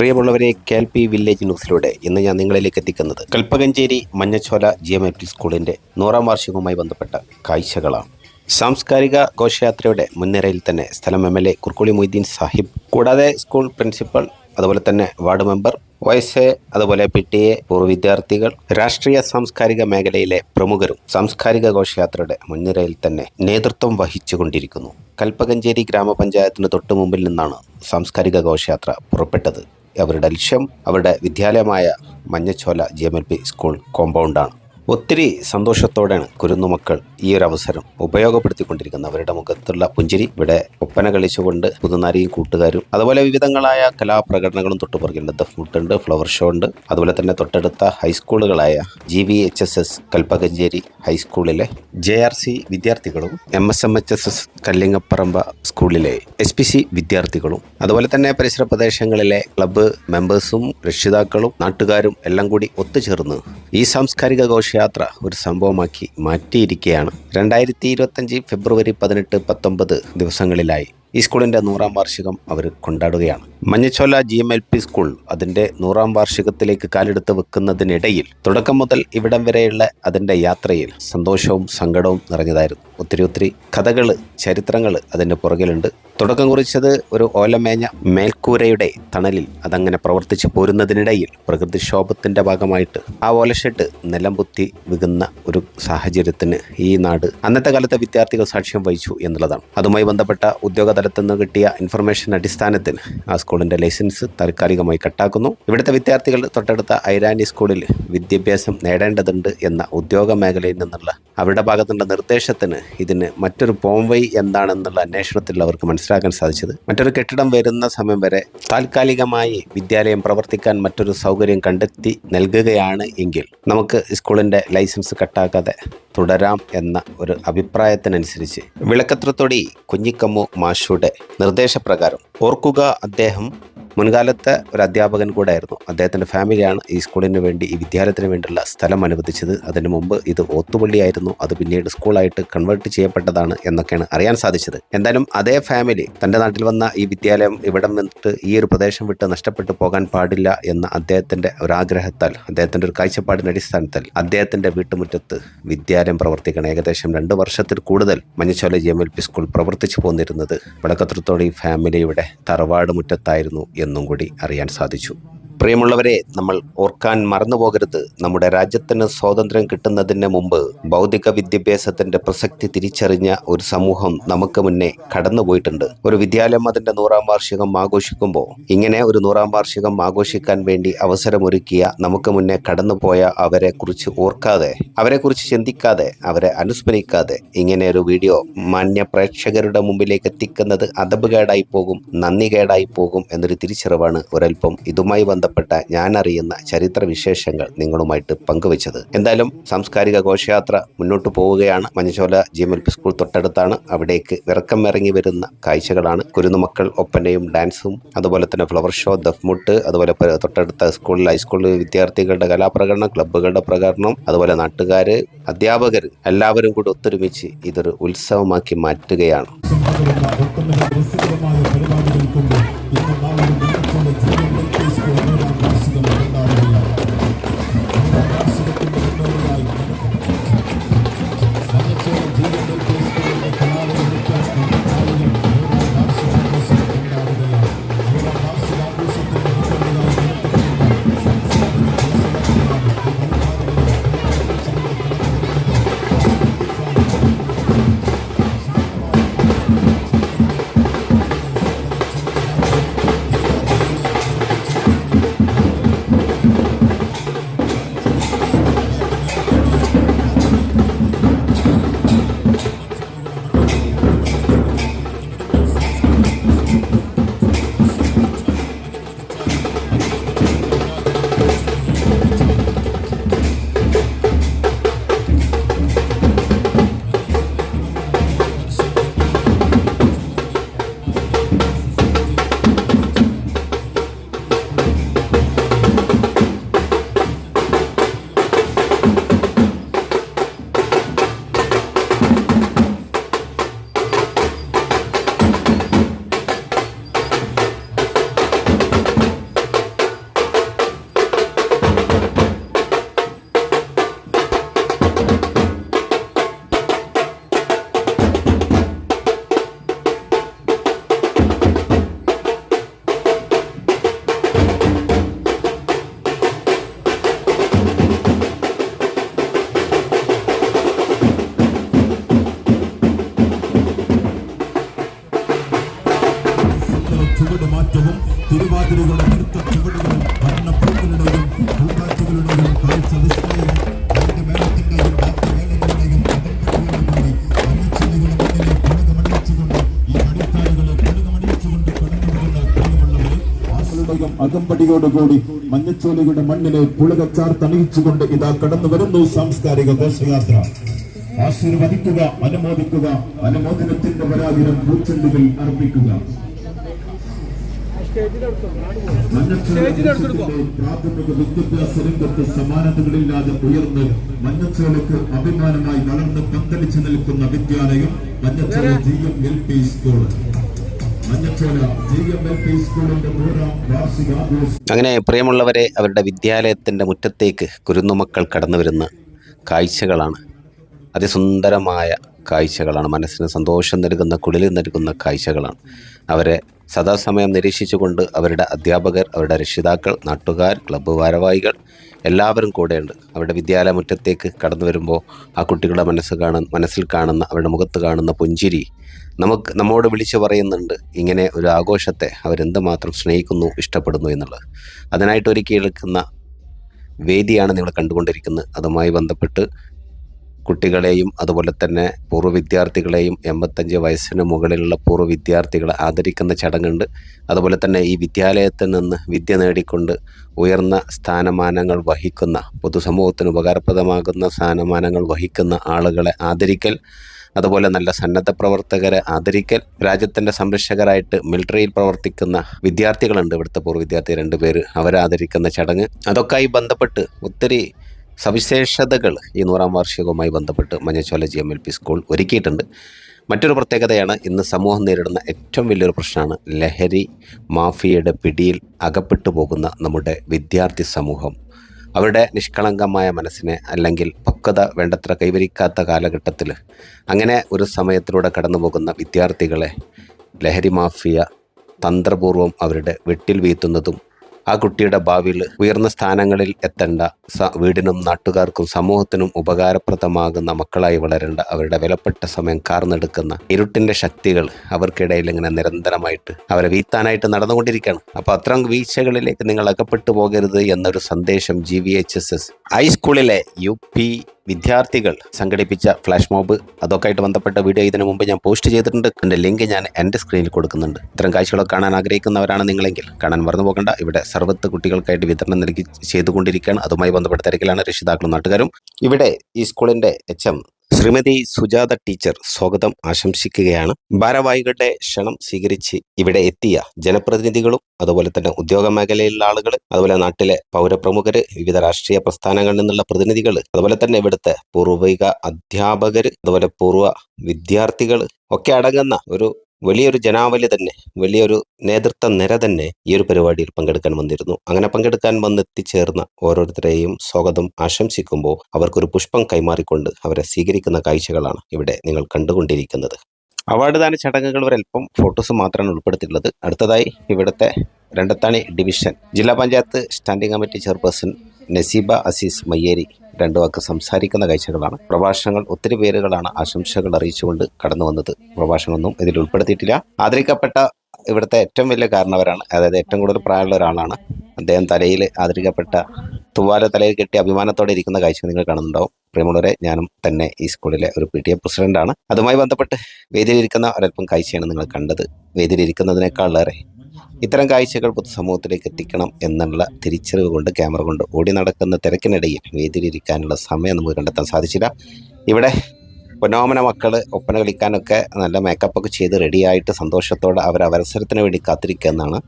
പ്രിയമുള്ളവരെ K L P village ന്യൂസിലൂടെ ഇന്ന് ഞാൻ നിങ്ങളിലേക്ക് എത്തിക്കുന്നത് Kalpakancheri Manjachola G M L P സ്കൂളിന്റെ നൂറാം വാർഷികവുമായി ബന്ധപ്പെട്ട കാഴ്ചകളാണ്. സാംസ്കാരിക ഘോഷയാത്രയുടെ മുൻനിരയിൽ തന്നെ സ്ഥലം M L A Kurukkoli Moideen Sahib കൂടാതെ സ്കൂൾ പ്രിൻസിപ്പൽ അതുപോലെ തന്നെ വാർഡ് മെമ്പർ വൈസ് അതുപോലെ പി ടി എ പൂർവ വിദ്യാർത്ഥികൾ രാഷ്ട്രീയ സാംസ്കാരിക മേഖലയിലെ പ്രമുഖരും സാംസ്കാരിക ഘോഷയാത്രയുടെ മുൻനിരയിൽ തന്നെ നേതൃത്വം വഹിച്ചുകൊണ്ടിരിക്കുന്നു. കൽപ്പകഞ്ചേരി ഗ്രാമപഞ്ചായത്തിന് തൊട്ടു മുമ്പിൽ നിന്നാണ് സാംസ്കാരിക ഘോഷയാത്ര പുറപ്പെട്ടത്. അവരുടെ ലക്ഷ്യം അവരുടെ വിദ്യാലയമായ Manjachola G M L P school കോമ്പൗണ്ടാണ് ഒത്തിരി സന്തോഷത്തോടെയാണ് കുരുന്നുമക്കൾ ഈ ഒരു അവസരം ഉപയോഗപ്പെടുത്തിക്കൊണ്ടിരിക്കുന്നത് അവരുടെ മുഖത്തുള്ള പുഞ്ചിരി ഇവിടെ ഒപ്പന കളിച്ചുകൊണ്ട് പുതുനാരിയും കൂട്ടുകാരും അതുപോലെ വിവിധങ്ങളായ കലാപ്രകടനങ്ങളും തൊട്ടുപുറകിലുണ്ട് ദഫ് മുട്ടുണ്ട് ഫ്ലവർ ഷോ ഉണ്ട്. അതുപോലെ തന്നെ തൊട്ടടുത്ത ഹൈസ്കൂളുകളായ G V H S S Kalpakancheri ഹൈസ്കൂളിലെ ജെ ആർ സി വിദ്യാർത്ഥികളും M S M H S S Kallingaparamba സ്കൂളിലെ എസ് പി സി വിദ്യാർത്ഥികളും അതുപോലെ തന്നെ പരിസര പ്രദേശങ്ങളിലെ ക്ലബ്ബ് മെമ്പേഴ്സും രക്ഷിതാക്കളും നാട്ടുകാരും എല്ലാം കൂടി ഒത്തുചേർന്ന് ഈ സാംസ്കാരിക ഘോഷയാത്ര ഒരു സംഭവമാക്കി മാറ്റിയിരിക്കുകയാണ്. രണ്ടായിരത്തി ഇരുപത്തഞ്ച് ഫെബ്രുവരി പതിനെട്ട് പത്തൊമ്പത് ദിവസങ്ങളിലായി. ഈ സ്കൂളിന്റെ നൂറാം വാർഷികം അവർ കൊണ്ടാടുകയാണ്. Manjachola G M L P school അതിന്റെ നൂറാം വാർഷികത്തിലേക്ക് കാലെടുത്ത് വെക്കുന്നതിനിടയിൽ തുടക്കം മുതൽ ഇവിടം വരെയുള്ള അതിന്റെ യാത്രയിൽ സന്തോഷവും സങ്കടവും നിറഞ്ഞതായിരുന്നു. ഒത്തിരി ഒത്തിരി കഥകൾ ചരിത്രങ്ങൾ അതിന്റെ പുറകിലുണ്ട്. തുടക്കം കുറിച്ചത് ഒരു ഓലമേഞ്ഞ മേൽക്കൂരയുടെ തണലിൽ അതങ്ങനെ പ്രവർത്തിച്ചു പോരുന്നതിനിടയിൽ പ്രകൃതിക്ഷോഭത്തിന്റെ ഭാഗമായിട്ട് ആ ഓലഷെട്ട് നിലംപുത്തി വികുന്ന ഒരു സാഹചര്യത്തിന് ഈ നാട് അന്നത്തെ കാലത്തെ വിദ്യാർത്ഥികൾ സാക്ഷ്യം വഹിച്ചു എന്നുള്ളതാണ്. അതുമായി ബന്ധപ്പെട്ട ഉദ്യോഗതലത്തിൽ നിന്ന് കിട്ടിയ ഇൻഫർമേഷൻ അടിസ്ഥാനത്തിൽ ആ സ്കൂളിന്റെ ലൈസൻസ് താൽക്കാലികമായി കട്ടാക്കുന്നു. ഇവിടുത്തെ വിദ്യാർത്ഥികൾ തൊട്ടടുത്ത ഐരാനി സ്കൂളിൽ വിദ്യാഭ്യാസം നേടേണ്ടതുണ്ട് എന്ന ഉദ്യോഗ മേഖലയിൽ നിന്നുള്ള അവരുടെ ഭാഗത്തുള്ള നിർദ്ദേശത്തിന് ഇതിന് മറ്റൊരു പോംവൈ എന്താണെന്നുള്ള അന്വേഷണത്തിൽ അവർക്ക് മനസ്സിലാക്കാൻ സാധിച്ചത്. മറ്റൊരു കെട്ടിടം വരുന്ന സമയം വരെ താൽക്കാലികമായി വിദ്യാലയം പ്രവർത്തിക്കാൻ മറ്റൊരു സൗകര്യം കണ്ടെത്തി നൽകുകയാണ് എങ്കിൽ നമുക്ക് സ്കൂളിന്റെ ലൈസൻസ് കട്ടാക്കാതെ തുടരാം എന്ന ഒരു അഭിപ്രായത്തിനനുസരിച്ച് വിളക്കത്രത്തൊടി കുഞ്ഞിക്കമ്മു മാഷുടെ നിർദ്ദേശപ്രകാരം ഓർക്കുക അദ്ദേഹം മുൻകാലത്തെ ഒരു അധ്യാപകൻ കൂടെ ആയിരുന്നു അദ്ദേഹത്തിന്റെ ഫാമിലിയാണ് ഈ സ്കൂളിന് വേണ്ടി ഈ വിദ്യാലയത്തിന് വേണ്ടിയുള്ള സ്ഥലം അനുവദിച്ചത്. അതിന് മുമ്പ് ഇത് ഓത്തുപള്ളിയായിരുന്നു. അത് പിന്നീട് സ്കൂളായിട്ട് കൺവേർട്ട് ചെയ്യപ്പെട്ടതാണ് എന്നൊക്കെയാണ് അറിയാൻ സാധിച്ചത്. എന്തായാലും അതേ ഫാമിലി തന്റെ നാട്ടിൽ വന്ന ഈ വിദ്യാലയം ഇവിടെ നിന്നിട്ട് ഈ ഒരു പ്രദേശം വിട്ട് നഷ്ടപ്പെട്ടു പോകാൻ പാടില്ല എന്ന അദ്ദേഹത്തിന്റെ ഒരു ആഗ്രഹത്താൽ അദ്ദേഹത്തിന്റെ ഒരു കാഴ്ചപ്പാടിന്റെ അടിസ്ഥാനത്തിൽ അദ്ദേഹത്തിന്റെ വീട്ടുമുറ്റത്ത് വിദ്യാലയം പ്രവർത്തിക്കണം. ഏകദേശം രണ്ട് വർഷത്തിൽ കൂടുതൽ Manjachola G M L P school പ്രവർത്തിച്ചു പോന്നിരുന്നത്. വടക്കത്രത്തോടെ ഈ ഫാമിലിയുടെ തറവാട് മുറ്റത്തായിരുന്നു എന്നും കൂടി അറിയാൻ സാധിച്ചു. പ്രിയമുള്ളവരെ നമ്മൾ ഓർക്കാൻ മറന്നുപോകരുത് നമ്മുടെ രാജ്യത്തിന് സ്വാതന്ത്ര്യം കിട്ടുന്നതിന് മുമ്പ് ഭൗതിക വിദ്യാഭ്യാസത്തിന്റെ പ്രസക്തി തിരിച്ചറിഞ്ഞ ഒരു സമൂഹം നമുക്ക് മുന്നേ കടന്നുപോയിട്ടുണ്ട്. ഒരു വിദ്യാലയം അതിന്റെ നൂറാം വാർഷികം ആഘോഷിക്കുമ്പോൾ ഇങ്ങനെ ഒരു നൂറാം വാർഷികം ആഘോഷിക്കാൻ വേണ്ടി അവസരമൊരുക്കിയ നമുക്ക് മുന്നേ കടന്നുപോയ അവരെ കുറിച്ച് ഓർക്കാതെ അവരെ കുറിച്ച് ചിന്തിക്കാതെ അവരെ അനുസ്മരിക്കാതെ ഇങ്ങനെ ഒരു വീഡിയോ മാന്യ പ്രേക്ഷകരുടെ മുമ്പിലേക്ക് എത്തിക്കുന്നത് അതബുകേടായി പോകും നന്ദി കേടായി പോകും എന്നൊരു തിരിച്ചറിവാണ് ഒരൽപ്പം ഇതുമായി ബന്ധപ്പെട്ട ഞാൻ അറിയുന്ന ചരിത്ര വിശേഷങ്ങൾ നിങ്ങളുമായിട്ട് പങ്കുവച്ചത്. എന്തായാലും സാംസ്കാരിക ഘോഷയാത്ര മുന്നോട്ട് പോവുകയാണ്. Manjachola G M L P school തൊട്ടടുത്താണ്. അവിടേക്ക് ഇറക്കം ഇറങ്ങി വരുന്ന കാഴ്ചകളാണ്. കുരുന്നുമക്കൾ ഒപ്പനയും ഡാൻസും അതുപോലെ തന്നെ ഫ്ലവർ ഷോ ദഫ്മുട്ട് അതുപോലെ തൊട്ടടുത്ത സ്കൂളിൽ ഹൈസ്കൂൾ വിദ്യാർത്ഥികളുടെ കലാപ്രകടനം ക്ലബ്ബുകളുടെ പ്രകടനം അതുപോലെ നാട്ടുകാർ അധ്യാപകർ എല്ലാവരും കൂടി ഒത്തൊരുമിച്ച് ഇതൊരു ഉത്സവമാക്കി മാറ്റുകയാണ്. അകമ്പടിയോടുകൂടി മഞ്ഞച്ചോലയുടെ മണ്ണിനെ പുളകച്ചാർത്തണിയിച്ചുകൊണ്ട് ഇതാ കടന്നു വരുന്നു സാംസ്കാരിക ഘോഷയാത്ര. ആശീർവദിക്കുക അനുമോദിക്കുക അനുമോദനത്തിന്റെ പരാതിരം പൂച്ചെണ്ടുകൾ അർപ്പിക്കുക. പ്രാഥമിക വിദ്യാഭ്യാസ രംഗത്ത് സമാനതകളില്ലാതെ ഉയർന്ന് മഞ്ഞച്ചോളക്ക് അഭിമാനമായി വളർന്ന് പന്തലിച്ചു നിൽക്കുന്ന വിദ്യാലയം Manjachola G M L P school അങ്ങനെ പ്രിയമുള്ളവരെ അവരുടെ വിദ്യാലയത്തിന്റെ മുറ്റത്തേക്ക് കുരുന്നുമക്കൾ കടന്നു വരുന്ന കാഴ്ചകളാണ് അതിസുന്ദരമായ കാഴ്ചകളാണ്. മനസ്സിന് സന്തോഷം നൽകുന്ന കുളിൽ നൽകുന്ന കാഴ്ചകളാണ്. അവരെ സദാസമയം നിരീക്ഷിച്ചുകൊണ്ട് അവരുടെ അധ്യാപകർ അവരുടെ രക്ഷിതാക്കൾ നാട്ടുകാർ ക്ലബ്ബ് ഭാരവാഹികൾ എല്ലാവരും കൂടെയുണ്ട്. അവരുടെ വിദ്യാലയ മുറ്റത്തേക്ക് കടന്നു വരുമ്പോൾ ആ കുട്ടികളുടെ മനസ്സ് കാണുന്ന മനസ്സിൽ കാണുന്ന അവരുടെ മുഖത്ത് കാണുന്ന പുഞ്ചിരി നമുക്ക് നമ്മോട് വിളിച്ചു പറയുന്നുണ്ട്. ഇങ്ങനെ ഒരു ആഘോഷത്തെ അവരെന്തുമാത്രം സ്നേഹിക്കുന്നു ഇഷ്ടപ്പെടുന്നു എന്നുള്ളത്. അതിനായിട്ട് ഒരുക്കിയെടുക്കുന്ന വേദിയാണ് നിങ്ങൾ കണ്ടുകൊണ്ടിരിക്കുന്നത്. അതുമായി ബന്ധപ്പെട്ട് കുട്ടികളെയും അതുപോലെ തന്നെ പൂർവ വിദ്യാർത്ഥികളെയും എൺപത്തഞ്ച് വയസ്സിന് മുകളിലുള്ള പൂർവ വിദ്യാർത്ഥികളെ ആദരിക്കുന്ന ചടങ്ങുണ്ട്. അതുപോലെ തന്നെ ഈ വിദ്യാലയത്തിൽ നിന്ന് വിദ്യ നേടിക്കൊണ്ട് ഉയർന്ന സ്ഥാനമാനങ്ങൾ വഹിക്കുന്ന പൊതുസമൂഹത്തിന് ഉപകാരപ്രദമാകുന്ന സ്ഥാനമാനങ്ങൾ വഹിക്കുന്ന ആളുകളെ ആദരിക്കൽ അതുപോലെ നല്ല സന്നദ്ധ പ്രവർത്തകരെ ആദരിക്കൽ രാജ്യത്തിന്റെ സംരക്ഷകരായിട്ട് മിലിറ്ററിയിൽ പ്രവർത്തിക്കുന്ന വിദ്യാർത്ഥികളുണ്ട് ഇവിടുത്തെ പൂർവ വിദ്യാർത്ഥി രണ്ട് പേര് അവരെ ആദരിക്കുന്ന ചടങ്ങ്. അതൊക്കെയായി ബന്ധപ്പെട്ട് ഒത്തിരി സവിശേഷതകൾ ഈ നൂറാം വാർഷികവുമായി ബന്ധപ്പെട്ട് Manjachola G M L P school ഒരുക്കിയിട്ടുണ്ട്. മറ്റൊരു പ്രത്യേകതയാണ് ഇന്ന് സമൂഹം നേരിടുന്ന ഏറ്റവും വലിയൊരു പ്രശ്നമാണ് ലഹരി മാഫിയയുടെ പിടിയിൽ അകപ്പെട്ടു പോകുന്ന നമ്മുടെ വിദ്യാർത്ഥി സമൂഹം. അവരുടെ നിഷ്കളങ്കമായ മനസ്സിനെ അല്ലെങ്കിൽ പക്വത വേണ്ടത്ര കൈവരിക്കാത്ത കാലഘട്ടത്തിൽ അങ്ങനെ ഒരു സമയത്തിലൂടെ കടന്നു പോകുന്ന വിദ്യാർത്ഥികളെ ലഹരി മാഫിയ തന്ത്രപൂർവം അവരുടെ വെട്ടിൽ വീഴ്ത്തുന്നതും ആ കുട്ടിയുടെ ഭാവിയിൽ ഉയർന്ന സ്ഥാനങ്ങളിൽ എത്തേണ്ട വീടിനും നാട്ടുകാർക്കും സമൂഹത്തിനും ഉപകാരപ്രദമാകുന്ന മക്കളായി വളരേണ്ട അവരുടെ വിലപ്പെട്ട സമയം കാർന്നെടുക്കുന്ന ഇരുട്ടിന്റെ ശക്തികൾ അവർക്കിടയിൽ ഇങ്ങനെ നിരന്തരമായിട്ട് അവരെ വീത്താനായിട്ട് നടന്നുകൊണ്ടിരിക്കുകയാണ്. അപ്പോൾ അത്തരം വീഴ്ചകളിലേക്ക് നിങ്ങൾ അകപ്പെട്ടു പോകരുത് എന്നൊരു സന്ദേശം G V H S S ഹൈസ്കൂളിലെ യു പി വിദ്യാർത്ഥികൾ സംഘടിപ്പിച്ച ഫ്ലാഷ് മോബ് അതൊക്കെ ആയിട്ട് ബന്ധപ്പെട്ട വീഡിയോ ഇതിനു മുമ്പ് ഞാൻ പോസ്റ്റ് ചെയ്തിട്ടുണ്ട്. എന്റെ ലിങ്ക് ഞാൻ എന്റെ സ്ക്രീനിൽ കൊടുക്കുന്നുണ്ട്. ഇത്തരം കാഴ്ചകളൊക്കെ കാണാൻ ആഗ്രഹിക്കുന്നവരാണ് നിങ്ങളെങ്കിൽ കാണാൻ മറന്നു പോകണ്ട. ഇവിടെ സർവത്ത് കുട്ടികൾക്കായിട്ട് വിതരണം നൽകി ചെയ്തുകൊണ്ടിരിക്കുകയാണ്. അതുമായി ബന്ധപ്പെട്ട തിരക്കിലാണ് രക്ഷിതാക്കളും നാട്ടുകാരും. ഇവിടെ ഈ സ്കൂളിന്റെ H M Shrimati Sujatha teacher സ്വാഗതം ആശംസിക്കുകയാണ്. ഭാരവാഹികളുടെ ക്ഷണം സ്വീകരിച്ച് ഇവിടെ എത്തിയ ജനപ്രതിനിധികളും അതുപോലെ തന്നെ ഉദ്യോഗ മേഖലയിലുള്ള ആളുകൾ അതുപോലെ നാട്ടിലെ പൗരപ്രമുഖര് വിവിധ രാഷ്ട്രീയ പ്രസ്ഥാനങ്ങളിൽ നിന്നുള്ള പ്രതിനിധികൾ അതുപോലെ തന്നെ ഇവിടുത്തെ പൂർവിക അധ്യാപകർ അതുപോലെ പൂർവ വിദ്യാർത്ഥികൾ ഒക്കെ അടങ്ങുന്ന ഒരു വലിയൊരു ജനാവലി തന്നെ വലിയൊരു നേതൃത്വ നിര തന്നെ ഈ ഒരു പരിപാടിയിൽ പങ്കെടുക്കാൻ വന്നിരുന്നു. അങ്ങനെ പങ്കെടുക്കാൻ വന്നെത്തിച്ചേർന്ന ഓരോരുത്തരെയും സ്വാഗതം ആശംസിക്കുമ്പോൾ അവർക്കൊരു പുഷ്പം കൈമാറിക്കൊണ്ട് അവരെ സ്വീകരിക്കുന്ന കാഴ്ചകളാണ് ഇവിടെ നിങ്ങൾ കണ്ടുകൊണ്ടിരിക്കുന്നത്. അവാർഡ് ദാന ചടങ്ങുകൾ ഒരല്പം ഫോട്ടോസ് മാത്രമാണ് ഉൾപ്പെടുത്തിയിട്ടുള്ളത്. അടുത്തതായി ഇവിടുത്തെ രണ്ടത്താണി ഡിവിഷൻ. ജില്ലാ panchayat standing committee chairperson Naseeba Aziz Mayyeri രണ്ടു വാക്ക് സംസാരിക്കുന്ന കാഴ്ചകളാണ്. പ്രഭാഷണങ്ങൾ ഒത്തിരി പേരുകളാണ് ആശംസകൾ അറിയിച്ചുകൊണ്ട് കടന്നു വന്നത്. പ്രഭാഷണമൊന്നും ഇതിൽ ഉൾപ്പെടുത്തിയിട്ടില്ല. ആദരിക്കപ്പെട്ട ഇവിടുത്തെ ഏറ്റവും വലിയ കാരണവരാണ് അതായത് ഏറ്റവും കൂടുതൽ പ്രായമുള്ള ഒരാളാണ്. അദ്ദേഹം തലയിൽ ആദരിക്കപ്പെട്ട തുവാല തലയിൽ കെട്ടി അഭിമാനത്തോടെ ഇരിക്കുന്ന കാഴ്ച നിങ്ങൾ കാണുന്നുണ്ടാവും. പ്രിയമുള്ളവരെ ഞാനും തന്നെ ഈ സ്കൂളിലെ ഒരു പി ടി എ പ്രസിഡന്റാണ്. അതുമായി ബന്ധപ്പെട്ട് വേദിയിലിരിക്കുന്ന ഒരല്പം കാഴ്ചയാണ് നിങ്ങൾ കണ്ടത്. വേദിയിലിരിക്കുന്നതിനേക്കാളേറെ ഇത്തരം കാഴ്ചകൾ പൊതുസമൂഹത്തിലേക്ക് എത്തിക്കണം എന്നുള്ള തിരിച്ചറിവ് കൊണ്ട് ക്യാമറ കൊണ്ട് ഓടി നടക്കുന്ന തിരക്കിനിടയിൽ വേദിയിലിരിക്കാനുള്ള സമയം നമുക്ക് കണ്ടെത്താൻ സാധിച്ചില്ല. ഇവിടെ പൊന്നോമന മക്കൾ ഒപ്പന കളിക്കാനൊക്കെ നല്ല മേക്കപ്പൊക്കെ ചെയ്ത് റെഡിയായിട്ട് സന്തോഷത്തോടെ അവർ അവസരത്തിന് വേണ്ടി കാത്തിരിക്കുക എന്നാണ്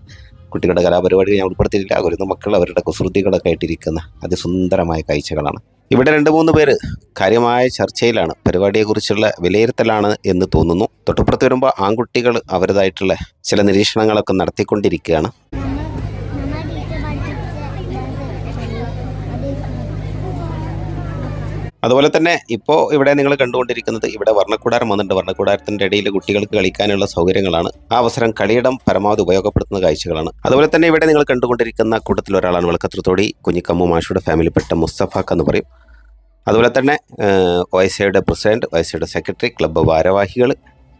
കുട്ടികളുടെ കലാപരിപാടികൾ ഞാൻ ഉൾപ്പെടുത്തിയിട്ടില്ല. വരുന്ന മക്കൾ അവരുടെ കുസൃതികളൊക്കെ ആയിട്ടിരിക്കുന്ന അതിസുന്ദരമായ കാഴ്ചകളാണ്. ഇവിടെ രണ്ട് മൂന്ന് പേര് കാര്യമായ ചർച്ചയിലാണ്. പരിപാടിയെക്കുറിച്ചുള്ള വിലയിരുത്തലാണ് എന്ന് തോന്നുന്നു. തൊട്ടുപുറത്ത് വരുമ്പോൾ ആൺകുട്ടികൾ അവരുടേതായിട്ടുള്ള ചില നിരീക്ഷണങ്ങളൊക്കെ നടത്തിക്കൊണ്ടിരിക്കുകയാണ് നമ്മ ടീച്ചർ അതുപോലെ തന്നെ ഇപ്പോൾ ഇവിടെ നിങ്ങൾ കണ്ടുകൊണ്ടിരിക്കുന്നത് ഇവിടെ വർണക്കൂടാരം വന്നിട്ടുണ്ട്. വർണക്കൂടാരത്തിന്റെ ഇടയിൽ കുട്ടികൾക്ക് കളിക്കാനുള്ള സൗകര്യങ്ങളാണ്. ആ അവസരം കളിയിടം പരമാവധി ഉപയോഗപ്പെടുത്തുന്ന കാഴ്ചകളാണ്. അതുപോലെ തന്നെ ഇവിടെ നിങ്ങൾ കണ്ടുകൊണ്ടിരിക്കുന്ന കൂട്ടത്തിൽ ഒരാളാണ് വിളക്കത്രത്തോടി കുഞ്ഞിക്കമ്മു മാഷയുടെ ഫാമിലിപ്പെട്ട മുസ്തഫാഖ് എന്ന് പറയും. അതുപോലെ തന്നെ ഒ എസ് ഐയുടെ പ്രസിഡന്റ് ഒ എസ് ഐയുടെ സെക്രട്ടറി ക്ലബ്ബ് ഭാരവാഹികൾ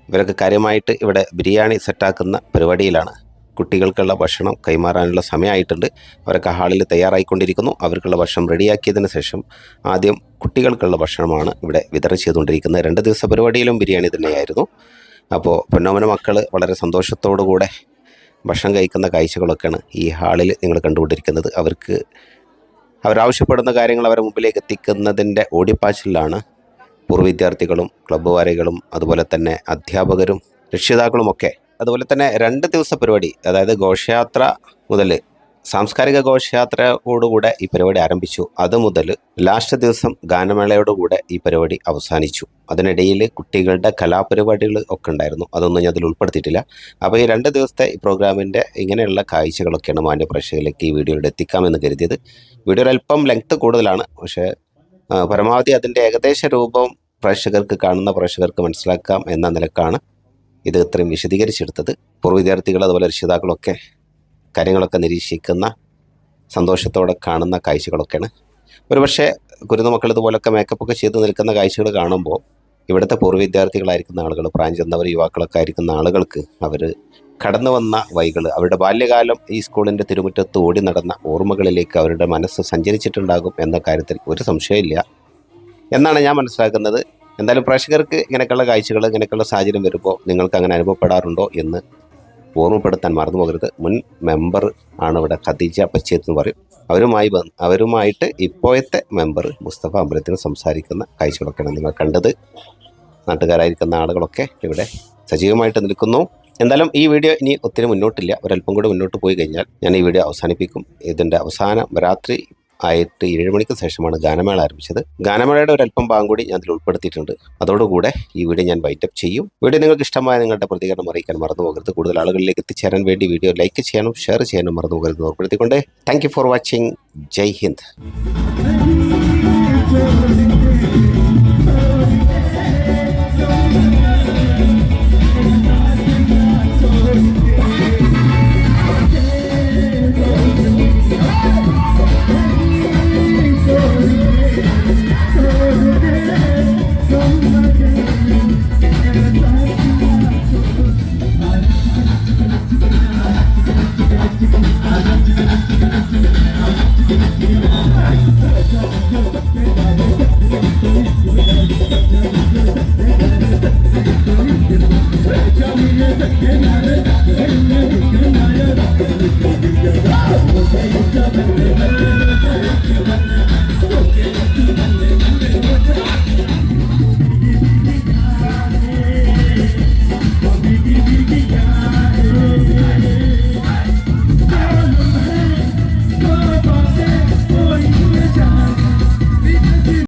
ഇവരൊക്കെ കാര്യമായിട്ട് ഇവിടെ ബിരിയാണി സെറ്റാക്കുന്ന പരിപാടിയിലാണ്. കുട്ടികൾക്കുള്ള ഭക്ഷണം കൈമാറാനുള്ള സമയമായിട്ടുണ്ട്. അവരൊക്കെ ഹാളിൽ തയ്യാറായിക്കൊണ്ടിരിക്കുന്നു. അവർക്കുള്ള ഭക്ഷണം റെഡിയാക്കിയതിന് ശേഷം ആദ്യം കുട്ടികൾക്കുള്ള ഭക്ഷണമാണ് ഇവിടെ വിതരണം ചെയ്തുകൊണ്ടിരിക്കുന്നത്. രണ്ട് ദിവസ പരിപാടിയിലും ബിരിയാണി തന്നെയായിരുന്നു. അപ്പോൾ പൊന്നോമന മക്കൾ വളരെ സന്തോഷത്തോടു കൂടെ ഭക്ഷണം കഴിക്കുന്ന കാഴ്ചകളൊക്കെയാണ് ഈ ഹാളിൽ നിങ്ങൾ കണ്ടുകൊണ്ടിരിക്കുന്നത്. അവർക്ക് അവരാവശ്യപ്പെടുന്ന കാര്യങ്ങൾ അവരുടെ മുമ്പിലേക്ക് എത്തിക്കുന്നതിന്റെ ഓടിപ്പാച്ചിലാണ് പൂർവ വിദ്യാർത്ഥികളും ക്ലബ്ബ് വാരികളും അതുപോലെ തന്നെ അധ്യാപകരും രക്ഷിതാക്കളുമൊക്കെ അതുപോലെ തന്നെ രണ്ട് ദിവസ പരിപാടി അതായത് ഘോഷയാത്ര മുതൽ സാംസ്കാരിക ഘോഷയാത്രയോടുകൂടെ ഈ പരിപാടി ആരംഭിച്ചു. അത് മുതൽ ലാസ്റ്റ് ദിവസം ഗാനമേളയോടുകൂടെ ഈ പരിപാടി അവസാനിച്ചു. അതിനിടയിൽ കുട്ടികളുടെ കലാപരിപാടികൾ ഒക്കെ ഉണ്ടായിരുന്നു. അതൊന്നും ഞാൻ അതിൽ ഉൾപ്പെടുത്തിയിട്ടില്ല. അപ്പോൾ ഈ രണ്ട് ദിവസത്തെ ഈ പ്രോഗ്രാമിന്റെ ഇങ്ങനെയുള്ള കാഴ്ചകളൊക്കെയാണ് മാന്യ പ്രേക്ഷകരിലേക്ക് ഈ വീഡിയോയിൽ എത്തിക്കാമെന്ന് കരുതിയത്. വീഡിയോ അല്പം ലെങ്ത് കൂടുതലാണ്. പക്ഷേ പരമാവധി അതിന്റെ ഏകദേശ രൂപം പ്രേക്ഷകർക്ക് കാണുന്ന പ്രേക്ഷകർക്ക് മനസ്സിലാക്കാം എന്ന നിലക്കാണ് ഇത് ഇത്രയും വിശദീകരിച്ചെടുത്തത്. പൂർവ വിദ്യാർത്ഥികൾ അതുപോലെ രക്ഷിതാക്കളൊക്കെ കാര്യങ്ങളൊക്കെ നിരീക്ഷിക്കുന്ന സന്തോഷത്തോടെ കാണുന്ന കാഴ്ചകളൊക്കെയാണ്. ഒരുപക്ഷെ കുരുന്ന മക്കൾ ഇതുപോലൊക്കെ മേക്കപ്പൊക്കെ ചെയ്ത് നിൽക്കുന്ന കാഴ്ചകൾ കാണുമ്പോൾ ഇവിടുത്തെ പൂർവ വിദ്യാർത്ഥികളായിരിക്കുന്ന ആളുകൾ പ്രായം ചെന്നവർ യുവാക്കളൊക്കെ ആയിരിക്കുന്ന ആളുകൾക്ക് അവർ കടന്നു വന്ന വൈകൾ അവരുടെ ബാല്യകാലം ഈ സ്കൂളിന്റെ തിരുമുറ്റത്ത് ഓടി നടന്ന ഓർമ്മകളിലേക്ക് അവരുടെ മനസ്സ് സഞ്ചരിച്ചിട്ടുണ്ടാകും എന്ന കാര്യത്തിൽ ഒരു സംശയമില്ല. എന്നാണ് ഞാൻ മനസ്സിലാക്കുന്നത്. എന്തായാലും പ്രേക്ഷകർക്ക് ഇങ്ങനെയൊക്കെയുള്ള കാഴ്ചകൾ ഇങ്ങനെയൊക്കെയുള്ള സാഹചര്യം വരുമ്പോൾ നിങ്ങൾക്ക് അങ്ങനെ അനുഭവപ്പെടാറുണ്ടോ എന്ന് ഓർമ്മപ്പെടുത്താൻ മറന്നു പോകരുത്. മുൻ മെമ്പർ ആണ് ഇവിടെ ഖദീജ പച്ചേത്ത് എന്ന് പറയും. അവരുമായി അവരുമായിട്ട് ഇപ്പോഴത്തെ മെമ്പർ മുസ്തഫ അമ്പലത്തിന് സംസാരിക്കുന്ന കാഴ്ചകളൊക്കെയാണ് നിങ്ങൾ കണ്ടത്. നാട്ടുകാരായിരിക്കുന്ന ആളുകളൊക്കെ ഇവിടെ സജീവമായിട്ട് നിൽക്കുന്നു. എന്തായാലും ഈ വീഡിയോ ഇനി ഒത്തിരി മുന്നോട്ടില്ല. ഒരല്പം കൂടി മുന്നോട്ട് പോയി കഴിഞ്ഞാൽ ഞാൻ ഈ വീഡിയോ അവസാനിപ്പിക്കും. ഇതിന്റെ അവസാനം രാത്രി ആയിട്ട് ഏഴ് മണിക്ക് ശേഷമാണ് ഗാനമേള ആരംഭിച്ചത്. ഗാനമേളയുടെ ഒരു അല്പം ഭാഗം കൂടി ഞാൻ അതിൽ ഉൾപ്പെടുത്തിയിട്ടുണ്ട്. അതോടുകൂടെ ഈ വീഡിയോ ഞാൻ വൈറ്റപ്പ് ചെയ്യും. വീഡിയോ നിങ്ങൾക്ക് ഇഷ്ടമായ നിങ്ങളുടെ പ്രതികരണം അറിയിക്കാൻ മറന്നു പോകരുത്. കൂടുതൽ ആളുകളിലേക്ക് എത്തിച്ചേരാൻ വേണ്ടി വീഡിയോ ലൈക്ക് ചെയ്യാനും ഷെയർ ചെയ്യാനും മറന്നു പോകരുത് ഓർപ്പെടുത്തിക്കൊണ്ട് thank for watching Jai Hind. Thank you.